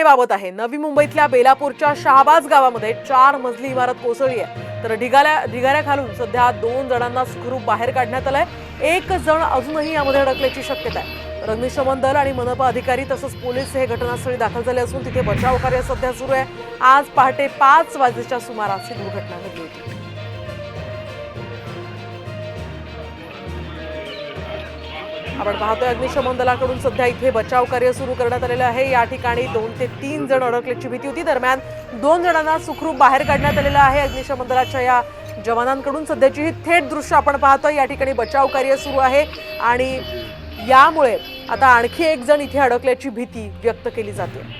घटनेबाबत आहे. नवी मुंबईतल्या बेलापूरच्या शहाबाज गावामध्ये चार मजली इमारत कोसळली आहे. तर ढिगाऱ्या ढिगाऱ्याखालून सध्या दोन जणांना सुखरूप बाहेर काढण्यात आलंय. एक जण अजूनही यामध्ये अडकल्याची शक्यता आहे. तर अग्निशमन दल आणि मनपा अधिकारी तसंच पोलीस हे घटनास्थळी दाखल झाले असून तिथे बचाव कार्य सध्या सुरू आहे. आज पहाटे पाच वाजेच्या सुमारास ही दुर्घटना घडली होती. आपण पाहतोय अग्निशमन दलाकडून सध्या इथे बचाव कार्य सुरू करण्यात आलेलं आहे. या ठिकाणी दोन ते तीन जण अडकल्याची भीती होती. दरम्यान दोन जणांना सुखरूप बाहेर काढण्यात आलेलं आहे. अग्निशमन दलाच्या या जवानांकडून सध्याची ही थेट दृश्य आपण पाहतोय. या ठिकाणी बचाव कार्य सुरू आहे आणि यामुळे आता आणखी एक जण इथे अडकल्याची भीती व्यक्त केली जाते.